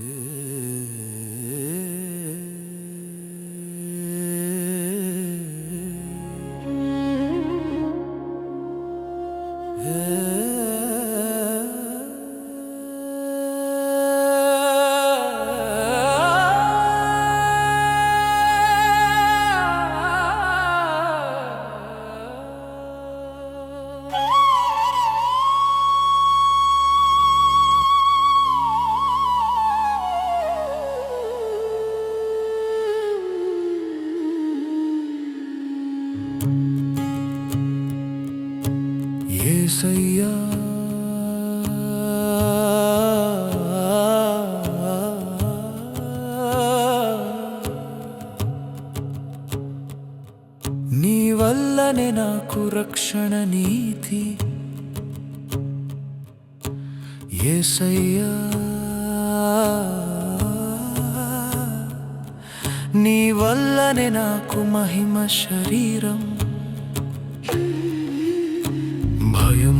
Yeah. ఏసయ్యా నీ వల్లనే నాకు రక్షణ నీతి. ఏసయ్యా. నీ వల్లనే నాకు మహిమ శరీరం.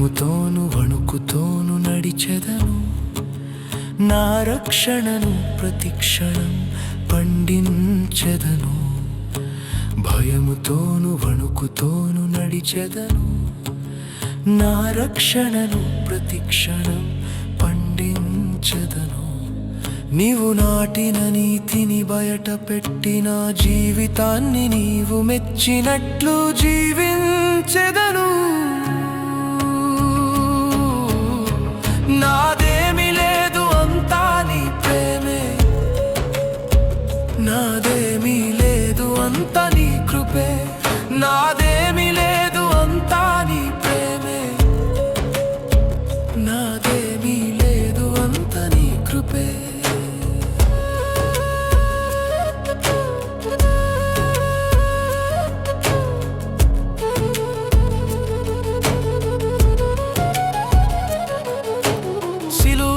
భయముతోను వణుకుతోను నడిచెదను. నా రక్షణను ప్రతిక్షణం పండించెదను. భయముతోను వణుకుతోను నడిచెదను. నా రక్షణను ప్రతిక్షణం పండించెదను. నీవు నాటిన నీతిని బయట పెట్టిన జీవితాన్ని నీవు మెచ్చినట్లు జీవించెదను. Not in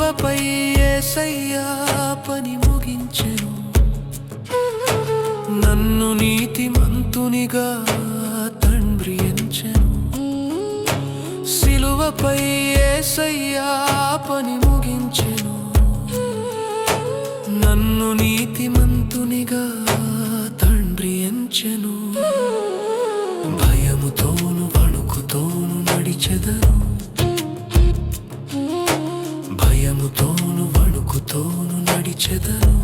సిలువపై ఏసయ్యా పని ముగించెను. నన్ను నీతిమంతునిగా తండ్రి ఎంచెను సిలువపై ఏసయ్యా పని చెదరు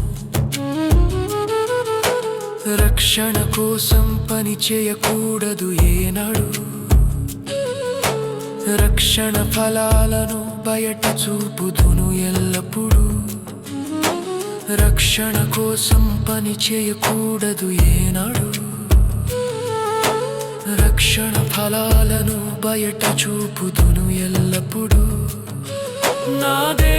రక్షణ కోసం పని చేయకూడదు ఏనాడు. రక్షణ ఫలాలను బయట చూపుదును ఎల్లప్పుడూ. రక్షణ కోసం పని చేయకూడదు ఏనాడు. రక్షణ ఫలాలను బయట చూపుదును ఎల్లప్పుడూ. నాదే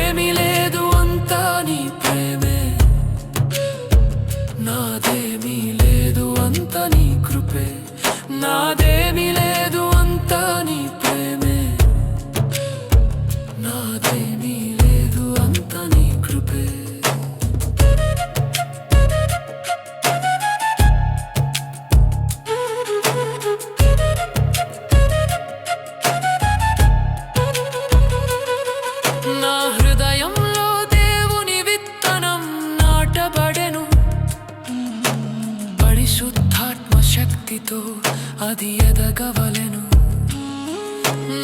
అది ఎదగవలెను.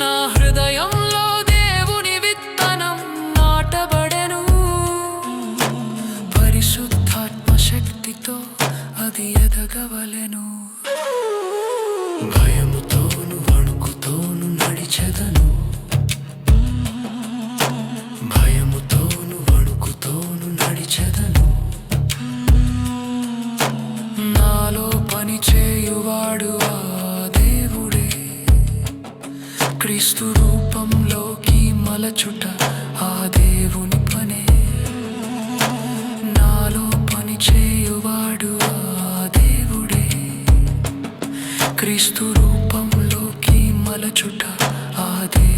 నా హృదయం ఆ దేవుని పనే. నాలో పని చేయువాడు ఆ దేవుడే. క్రీస్తు రూపంలోకి మలచుట ఆ దేవుడు.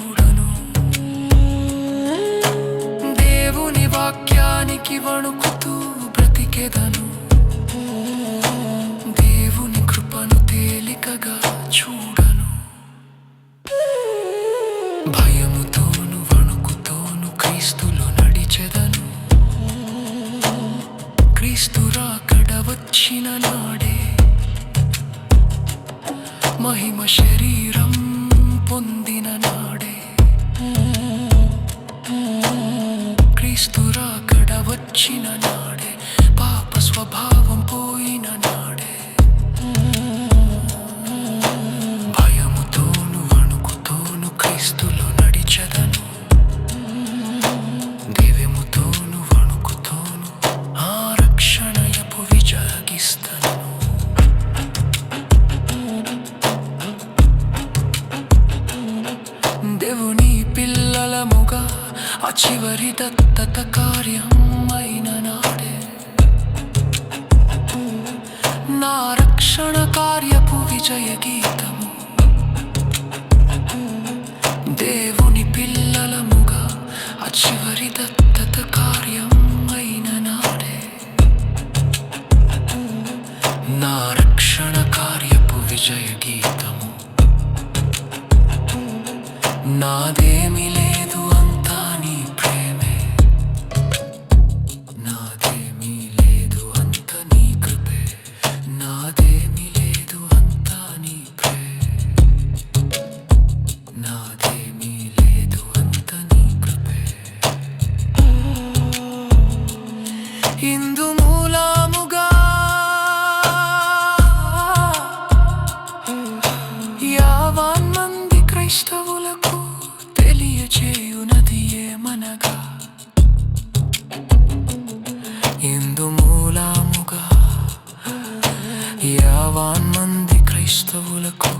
బ్రతికెదను దేవుని కృపను తేలికగా చూడను. భయముతోను వణుకుతోను క్రీస్తులో నడిచెదను. క్రీస్తు రాకడ వచ్చిన నాడే. మహిమ శరీరం పొందిన నాడే. క్రీస్తు రాకడ వచ్చిన నాడే. స్వభావం పోయిన నాడే భయముతోను వణుకుతోను క్రీస్తులు నడిచెదను దివ్యముతోను వణుకుతోను ఆ రక్షణయపు విజగిస్తను దేవుని పిల్లలముగా ఆ చివరి దత్తత కార్యం ఇందు మూలముగా. యావాన్ మంది క్రైస్తవులకు తెలియచేయునది ఏమనగా ఇందు మూలముగా. యావాన్ మంది క్రైస్తవులకు